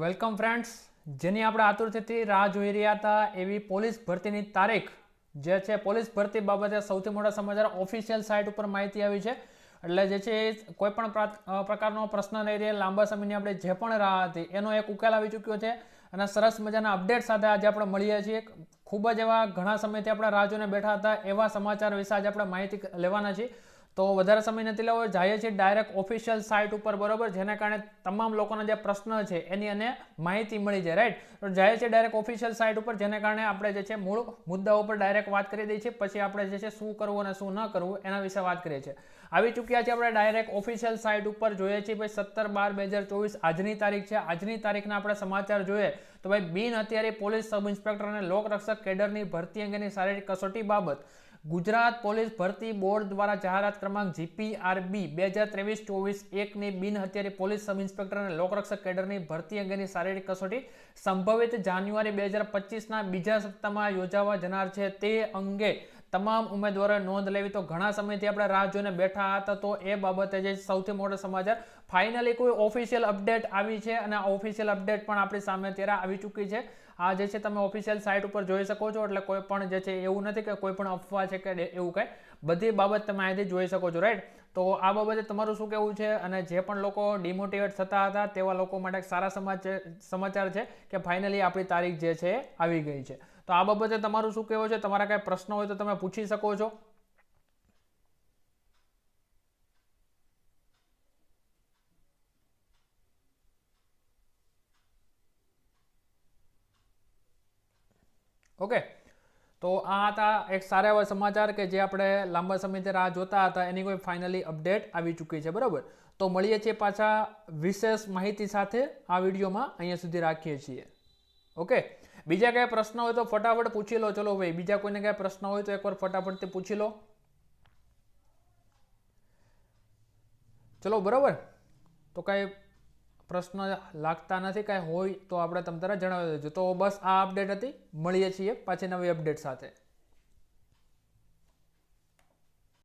Welcome friends જેની આપણે આતુરતાથી રાહ જોઈ રહ્યા હતા, એવી પોલીસ ભરતીની તારીખ જે છે, પોલીસ ભરતી બાબતે સૌથી મોટા સમાચાર ઓફિશિયલ સાઇટ ઉપર માહિતી આવી છે. એટલે જે છે, એ કોઈ પણ પ્રા- પ્રકારનો પ્રશ્ન નહીં રહે. લાંબા સમયની આપણે જે પણ રાહ હતી, એનો એક ઉકેલ આવી ચૂક્યો છે. અને સરસ મજાના અપડેટ સાથે આજે આપણે મળીએ છીએ. ખૂબ જ એવા ઘણા સમયથી આપણે રાહ જોઈને બેઠા હતા. એવા સમાચાર વિશે આજે આપણે માહિતી લેવાના છીએ. તો વધારે સમય નથી લેવો જઈએ છીએ ડાયરેક્ટ ઓફિશિયલ સાઇટ ઉપર, બરોબર? જેના કારણે તમામ લોકોના જે પ્રશ્ન છે એની અને માહિતી મળી જાય રાઈટ તો જઈએ છીએ ડાયરેક્ટ ઓફિશિયલ સાઇટ ઉપર, જેના કારણે આપણે જે છે મૂળ મુદ્દા ઉપર ડાયરેક્ટ વાત કરી દઈએ છીએ, પછી આપણે જે છે શું કરવું અને શું ન કરવું એના વિશે વાત કરીએ છીએ. આવી ચૂક્યા છે આપણે ડાયરેક્ટ ઓફિશિયલ સાઇટ ઉપર, જોઈએ છીએ ભાઈ સત્તર બાર બે હજાર ચોવીસ, આજની તારીખ છે. આજની તારીખના આપણે સમાચાર જોઈએ તો ભાઈ બિન અત્યારે પોલીસ સબ ઇન્સ્પેક્ટર અને લોકરક્ષક કેડરની ભરતી અંગેની શારીરિક કસોટી બાબત ગુજરાત પોલીસ ભરતી બોર્ડ દ્વારા જાહેરાત ક્રમાંક જીપીઆરબી બે હજાર ત્રેવીસ ચોવીસ એકની બિન અત્યારે પોલીસ સબ ઇન્સ્પેક્ટર અને લોકરક્ષક કેડરની ભરતી અંગેની શારીરિક કસોટી સંભવિત જાન્યુઆરી બે હજાર પચીસના બીજા સપ્તાહમાં યોજાવા જનાર છે. તે અંગે તમામ ઉમેદવારોએ નોંધ લેવી. તો ઘણા સમયથી આપણે રાહ જોઈને બેઠા હતા. તો એ બાબતે જે સૌથી મોટો સમાચાર, ફાઇનલી કોઈ ઓફિશિયલ અપડેટ આવી છે અને ઓફિશિયલ અપડેટ પણ આપણી સામે અત્યારે આવી ચૂકી છે. આ જે છે તમે ઓફિશિયલ સાઇટ ઉપર જોઈ શકો છો. એટલે કોઈ પણ જે છે એવું નથી કે કોઈ પણ અફવા છે કે એવું કંઈ. બધી બાબત તમે અહીંથી જોઈ શકો છો. રાઈટ? તો આ બાબતે તમારું શું કહેવું છે? અને જે પણ લોકો ડિમોટિવેટ થતા હતા, તેવા લોકો માટે સારા સમાચાર છે કે ફાઇનલી આપણી તારીખ જે છે આવી ગઈ છે. તો આ બાબતે તમારું શું કહેવું છે? તમારા કાંઈ પ્રશ્ન હોય તો તમે પૂછી શકો છો. ઓકે તો આ હતા એક સારા એવા સમાચાર કે જે આપણે લાંબા સમયથી રાહ જોતા હતા, એની કોઈ ફાઇનલી અપડેટ આવી ચૂકી છે, બરાબર? તો મળીએ છીએ પાછા વિશેષ માહિતી સાથે આ વિડીયોમાં અહીંયા સુધી રાખીએ છીએ. ઓકે બીજા કયા પ્રશ્ન હોય તો ફટાફટ પૂછી લો. ચલો ભાઈ, બીજા કોઈને કયા પ્રશ્ન હોય તો એકવાર ફટાફટથી પૂછી લો. ચલો, બરાબર? તો કાંઈ પ્રશ્ન લાગતા નથી, કાંઈ હોય તો આપણે તમ તારા જણાવી દેજો. તો બસ આ અપડેટ હતી. મળીએ છીએ પાછી નવી અપડેટ સાથે.